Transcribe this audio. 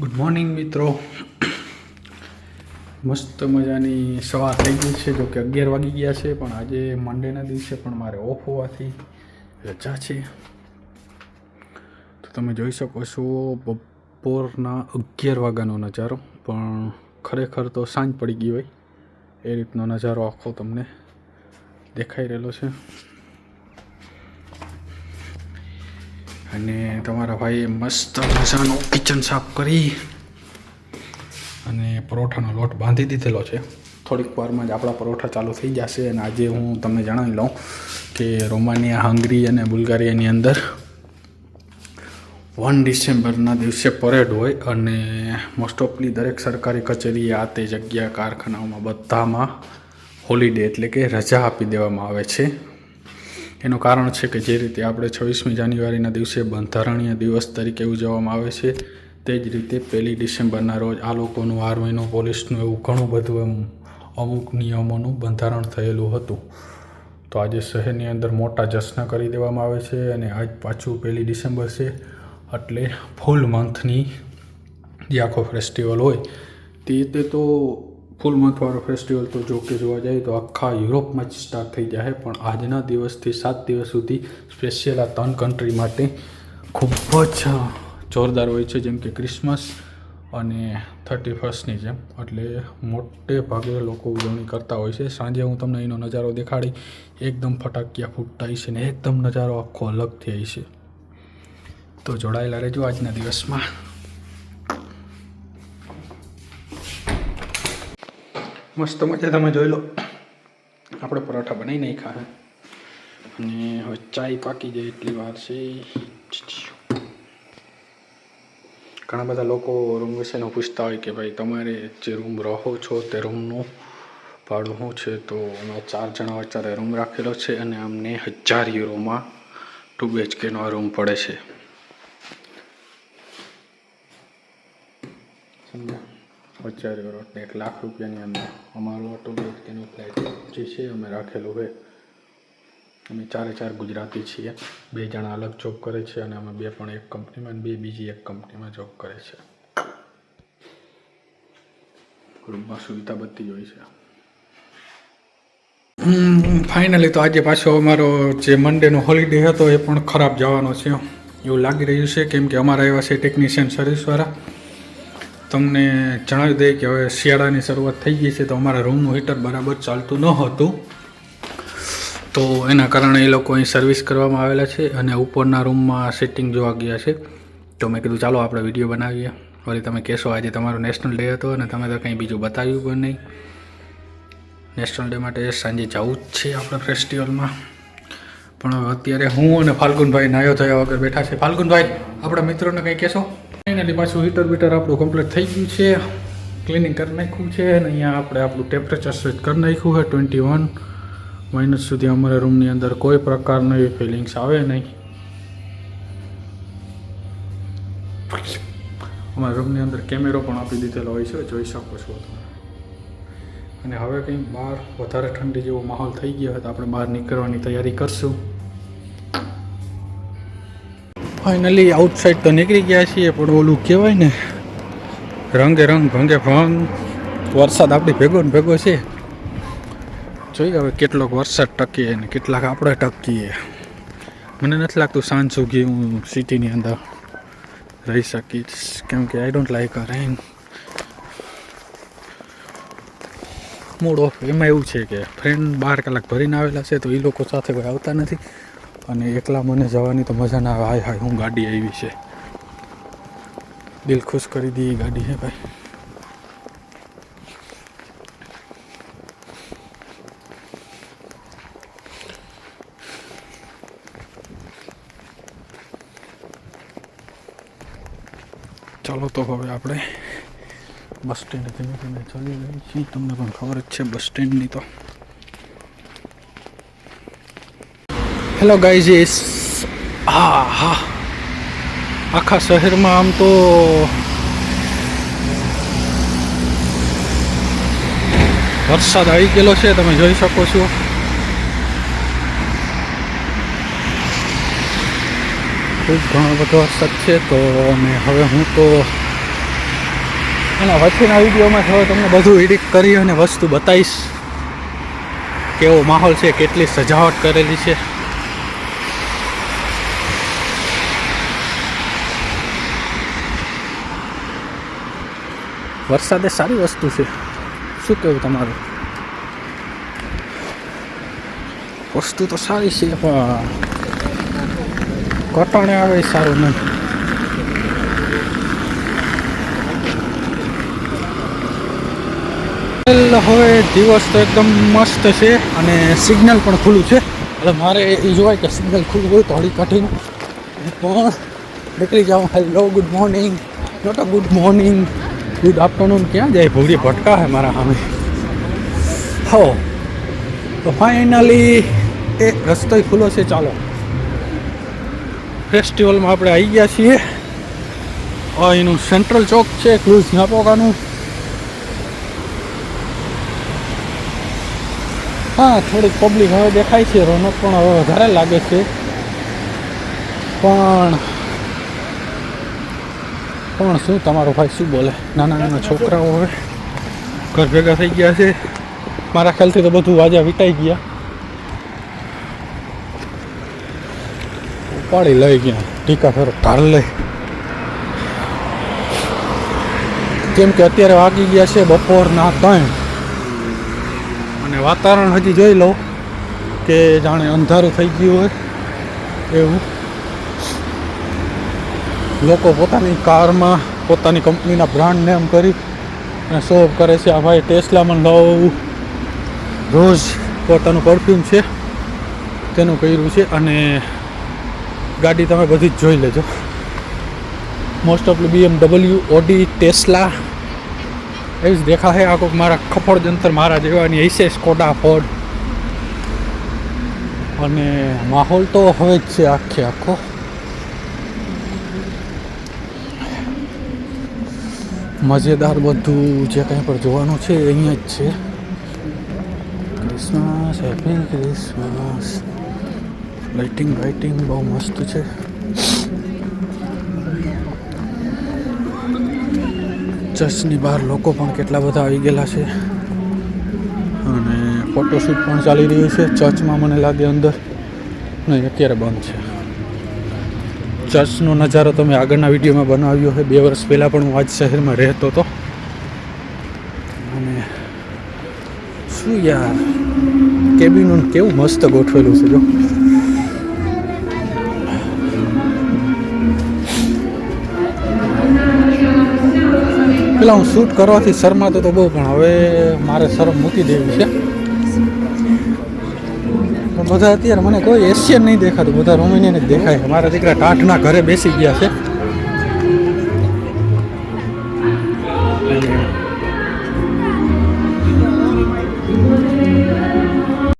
Good morning મિત્રો. મસ્ત મજાની સવાર થઈ ગઈ છે જોકે અગિયાર વાગી ગયા છે, પણ આજે મંડેના દિવસે પણ મારે ઓફ હોવાથી રજા છે. તો તમે જોઈ શકો છો, બપોરના અગિયાર વાગ્યાનો નજારો, પણ ખરેખર તો સાંજ પડી ગઈ હોય. એ રીતનો નજારો આખો તમને દેખાઈ રહેલો છે. અને તમારા ભાઈએ મસ્ત મજાનું કિચન સાફ કરી અને પરોઠાનો લોટ બાંધી દીધેલો છે. થોડીક વારમાં જ આપણા પરોઠા ચાલુ થઈ જશે અને આજે હું તમને જણાવી લઉં કે રોમાનિયા, હંગરી અને બુલ્ગારિયાની અંદર વન ડિસેમ્બરના દિવસે પરેડ હોય અને મોસ્ટ ઓફલી દરેક સરકારી કચેરી આ તે જગ્યા, કારખાનાઓમાં બધામાં હોલિડે એટલે કે રજા આપી દેવામાં આવે છે. એનું કારણ છે કે જે રીતે આપણે છવ્વીસમી જાન્યુઆરીના દિવસે બંધારણીય દિવસ તરીકે ઉજવવામાં આવે છે, તે જ રીતે પહેલી ડિસેમ્બરના રોજ આ લોકોનું આર્મીનું પોલીસનું એવું ઘણું બધું એમ અમુક નિયમોનું બંધારણ થયેલું હતું. તો આજે શહેરની અંદર મોટા જશ્ન કરી દેવામાં આવે છે અને આજ પાછું પહેલી ડિસેમ્બર છે, એટલે ફૂલ મંથની જે આખો ફેસ્ટિવલ હોય તે તો ફૂલ મંથવાળો ફેસ્ટિવલ તો જો કે જોવા જાય તો આખા યુરોપમાં જ સ્ટાર્ટ થઈ જાય પણ આજના દિવસથી સાત દિવસ સુધી સ્પેશિયલ આ ત્રણ કન્ટ્રી માટે ખૂબ જ જોરદાર હોય છે. જેમ કે ક્રિસમસ અને થર્ટી ફર્સ્ટની જેમ. એટલે મોટે ભાગે લોકો ઉજવણી કરતા હોય છે. સાંજે હું તમને એનો નજારો દેખાડી. એકદમ ફટાકિયા ફૂટતા છે ને એકદમ નજારો આખો અલગ થઈ છે તો જોડાયેલા રહેજો આજના દિવસમાં. મસ્ત મજા તમે જોઈ લો. આપણે પરોઠા બનાવી નહીં છે અને હવે ચાય પાકી જાય એટલી વાર છે. ઘણા બધા લોકો રૂમ વિશેનું પૂછતા હોય કે ભાઈ તમારે જે રૂમ રહો છો તે રૂમનું ભાડું શું છે? તો અમે ચાર જણા અત્યારે રૂમ રાખેલો છે અને અમને હજાર યુરોમાં ટુ બીએચકેનો રૂમ પડે છે. સમજ્યા? હજાર યુરો એક લાખ રૂપિયાની અંદર અમારો ઓટો બીએચકેનું ફ્લેટ જે છે અમે રાખેલું હોય અમે ચારે ચાર ગુજરાતી છીએ. બે જણા અલગ જોબ કરે છે અને અમે બે પણ એક કંપનીમાં બે બીજી એક કંપનીમાં જોબ કરે છે. રૂમમાં સુવિધા બધી જ હોય છે. ફાઇનલી તો આજે પાછો અમારો જે મંડેનો હોલિડે હતો એ પણ ખરાબ જવાનો છે. એવું લાગી રહ્યું છે, કેમ કે અમારા એવા છે ટેકનિશિયન સર્વિસવાળા તમને જણાવી દઈએ કે હવે શિયાળાની શરૂઆત થઈ ગઈ છે તો અમારા રૂમનું હીટર બરાબર ચાલતું ન હતું તો એના કારણે એ લોકો અહીં સર્વિસ કરવામાં આવેલા છે અને ઉપરના રૂમમાં સેટિંગ જોવા ગયા છે. તો મેં કીધું, ચાલો આપણે વીડિયો બનાવીએ. વળી તમે કહેશો, આજે તમારો નેશનલ ડે હતો અને તમે તો કંઈ બીજું બતાવ્યું પણ નહીં. નેશનલ ડે માટે સાંજે જવું જ છે આપણે ફેસ્ટિવલમાં પણ અત્યારે હું અને ફાલ્ગુનભાઈ નાયો થયા વગર બેઠા છે. ફાલ્ગુનભાઈ, આપણા મિત્રોને કંઈ કહેશો? ફાઇનલી પાછું હીટર બીટર આપણું કમ્પ્લીટ થઈ ગયું છે. ક્લિનિંગ કરી નાખ્યું છે અને અહીંયા આપણે આપણું ટેમ્પરેચર સેટ કરી નાખ્યું છે ટ્વેન્ટી વન માઇનસ સુધી અમારા રૂમની અંદર કોઈ પ્રકારની એવી ફિલિંગ્સ આવે નહીં. અમારા રૂમની અંદર કેમેરો પણ આપી દીધેલો હોય છે, જોઈ શકો છો અને હવે કંઈ બહાર વધારે ઠંડી જેવો માહોલ થઈ ગયો હોય તો આપણે બહાર નીકળવાની તૈયારી કરશું. ફાઇનલી આઉટસાઇડ તો નીકળી ગયા છીએ, પણ ઓલું કહેવાય ને, રંગે રંગ ભંગે ભંગ. વરસાદ આપણી ભેગો ને ભેગો છે. જોઈએ હવે કેટલોક વરસાદ ટકીએ ને કેટલાક આપણે ટકીએ. મને નથી લાગતું સાંજ સુધી હું સિટીની અંદર રહી શકીશ. કેમ કે I don't like a rain mood off એમાં એવું છે કે ફ્રેન્ડ બાર કલાક ભરીને આવેલા છે, તો એ લોકો સાથે કોઈ આવતા નથી. અને એકલા મને જવાની તો મજા ના આવે. હાય હાય, હું ગાડી આવી છે. દિલ ખુશ કરી એ ગાડી છે ભાઈ. ચાલો તો હવે આપણે બસ સ્ટેન્ડ ધીમે ધીમે ચાલી રહી છીએ. તમને પણ ખબર જ છે, બસ સ્ટેન્ડની તો. હેલો ગાઈઝીસ હા હા આખા શહેરમાં આમ તો વરસાદ આવી ગયેલો છે, તમે જોઈ શકો છો. ખૂબ ઘણો બધો વરસાદ છે, તો અને હવે હું તો અને વચ્ચેના વિડીયોમાં હવે તમને બધું એડિટ કરી અને વસ્તુ બતાવીશ. કેવો માહોલ છે, કેટલી સજાવટ કરેલી છે. વરસાદ એ સારી વસ્તુ છે. શું કહેવું તમારું? વસ્તુ તો સારી છે, પણ કટાણે આવે સારું નહીં. હવે દિવસ તો એકદમ મસ્ત છે અને સિગ્નલ પણ ખુલ્લું છે. એટલે મારે એ જોવાય કે સિગ્નલ ખુલ્લું હોય તો હળી કાઢીને પણ નીકળી જાઉં. Hello good morning not a good morning good afternoon ક્યાં જાય? ભૂરી ભટકા હે મારા સામે. હો. તો ફાઇનલી એ રસ્તો ખુલ્લો છે, ચાલો. ફેસ્ટિવલમાં આપણે આવી ગયા છીએ. એનું સેન્ટ્રલ ચોક છે ક્લુઝ નાપોકાનું હા, થોડીક પબ્લિક હવે દેખાય છે, રોનક પણ હવે વધારે લાગે છે. પણ પણ શું, તમારો ભાઈ શું બોલે? નાના નાના છોકરાઓ હવે ઘર ભેગા થઈ ગયા છે. મારા ખ્યાલથી તો બધું વાજા વિટાઈ ગયા. ઉપાડી લઈ ગયા. ટીકા ફેરો ઢાળ લઈ. કેમ કે અત્યારે વાગી ગયા છે બપોરના ત્રણ. અને વાતાવરણ હજી જોઈ લઉં કે જાણે અંધારું થઈ ગયું હોય એવું. લોકો પોતાની કારમાં, પોતાની કંપનીના બ્રાન્ડ નેમ કરી અને શો કરે છે. આ ભાઈ ટેસ્લામાં નવું રોજ પોતાનું પરફ્યુમ છે, તેનું કર્યું છે અને ગાડી તમે બધી જ જોઈ લેજો. Most of BMW Audi Tesla એવી જ દેખાશે. આ કોઈક મારા ખફડ જંતર મારા જેવાની હશે સ્કોડા ફોર્ડ અને માહોલ તો હવે જ છે આખે આખો. મજેદાર બધું જે કંઈ પણ જોવાનું છે, અહીંયા જ છે. Christmas happy Christmas lighting lighting બહુ મસ્ત છે. ચર્ચની બહાર લોકો પણ કેટલા બધા આવી ગયેલા છે. અને ફોટોશૂટ પણ ચાલી રહ્યું છે. ચર્ચમાં મને લાગે અંદર. નહીં, અત્યારે બંધ છે. ચર્ચનો નજારો તમે આગળના વિડીયોમાં બનાવ્યો છે. બે વર્ષ પહેલાં પણ હું આજ શહેરમાં રહેતો હતો. અને શું યાર કેબિનનું કેવું મસ્ત ગોઠવેલું છે જો. પેલા હું શૂટ કરવાથી શરમાતો તો બહુ, પણ હવે મારે શરમ મૂકી દેવી છે. બધા અત્યારે મને કોઈ એશિયન નહીં દેખાતું. બધા રોમેનિયન જ દેખાય. મારા દીકરા ટાઢના ઘરે બેસી ગયા છે.